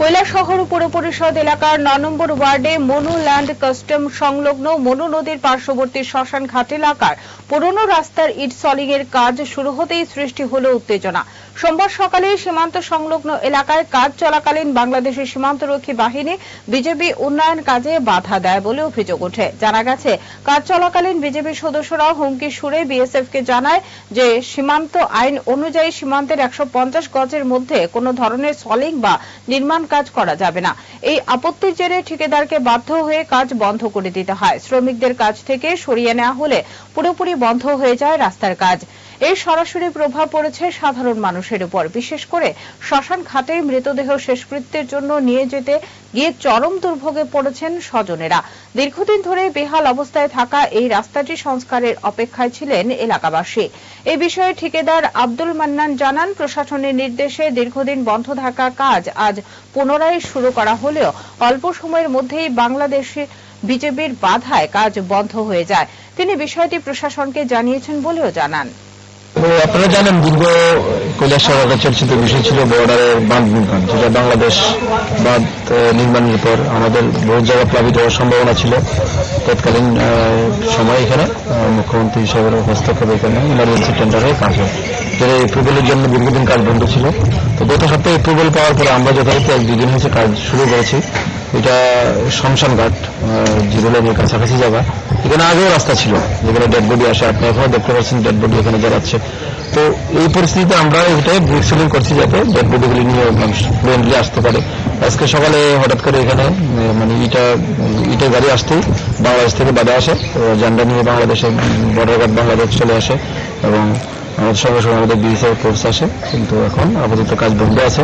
কৈলাসহর পৌর পরিষদ এলাকার ন নম্বর ওয়ার্ডে মনু ল্যান্ড কাস্টম সংলগ্ন মনু নদীর পার্শ্ববর্তী শ্মশান ঘাট এলাকার পুরনো রাস্তার ইট সলিং এর কাজ শুরু হতেই সৃষ্টি হল উত্তেজনা। সোমবার সকালে সীমান্ত সংলগ্ন এলাকায় কাজ চলাকালীন বাংলাদেশের সীমান্তরক্ষী বাহিনী বিজেপি উন্নয়ন কাজে বাধা দেয় বলে অভিযোগ ওঠে। জানা গেছে, কাজ চলাকালীন বিজেপি সদস্যরা হুমকি সুরে বিএসএফ কে জানায় যে সীমান্ত আইন অনুযায়ী সীমান্তের একশো পঞ্চাশ গজের মধ্যে কোনো ধরনের সলিং বা নির্মাণ কাজ করা যাবে না। এই আপত্তির জেরে ঠিকাদারকে বাধ্য হয়ে কাজ বন্ধ করে দিতে হয়। শ্রমিকদের কাজ থেকে সরিয়ে নেওয়া হলে পুরোপুরি বন্ধ হয়ে যায় রাস্তার কাজ। এর সরাসরি প্রভাব পড়েছে সাধারণ মানুষের উপর। বিশেষ করে শ্মশান ঘাটে মৃতদেহ শেষকৃত্যের জন্য নিয়ে যেতে গিয়ে চরম দুর্ভোগে পড়েছেন স্বজনেরা। দীর্ঘদিন ধরে বেহাল অবস্থায় থাকা এই রাস্তাটি সংস্কারের অপেক্ষায় ছিলেন এলাকাবাসী। এ বিষয়ে ঠিকাদার আব্দুল মান্নান জানান, প্রশাসনের নির্দেশে দীর্ঘদিন বন্ধ থাকা কাজ আজ পুনরায় শুরু করা হলেও অল্প সময়ের মধ্যেই বাংলাদেশে বিজেপির বাধায় কাজ বন্ধ হয়ে যায়। তিনি বিষয়টি প্রশাসনকে জানিয়েছেন বলেও জানান। তো আপনারা জানেন দীর্ঘ কৈলাসহর একটা চর্চিত বিষয় ছিল বর্ডারের বাঁধ নির্মাণ, যেটা বাংলাদেশ বাঁধ নির্মাণের পর আমাদের বহু জায়গা প্লাবিত হওয়ার সম্ভাবনা ছিল। তৎকালীন সময় এখানে মুখ্যমন্ত্রী হিসাবে হস্তক্ষেপ এখানে ইমার্জেন্সি টেন্ডার হয়ে কাজ হয়। যেটা এপ্রুভেলের জন্য দীর্ঘদিন কাজ বন্ধ ছিল। তো গত সপ্তাহে এপ্রুভেল পাওয়ার পরে আমরা যথারীতি এক দুদিন হয়েছে কাজ শুরু করেছি। এটা শমশান ঘাট জিরো লাইনের কাছাকাছি জায়গা। এখানে আগেও রাস্তা ছিল, যেখানে ডেড বডি আসে আপনি এখনও দেখতে পাচ্ছেন ডেড বডি এখানে যাচ্ছে তো এই পরিস্থিতিতে আমরা এটা ব্রিক সিলিং করছি যাতে ডেড বডিগুলি নিয়ে মানুষ ফ্লুয়েন্টলি আসতে পারে। আজকে সকালে হঠাৎ করে এখানে মানে ইটা ইটের গাড়ি আসতেই বাংলাদেশ থেকে বাধা আসে জান্ডা নিয়ে বাংলাদেশে বর্ডার গার্ড বাংলাদেশ চলে আসে এবং আমাদের সঙ্গে সঙ্গে আমাদের বিএসএফ ফোর্স আসে, কিন্তু এখন আপাতত কাজ বন্ধ আছে।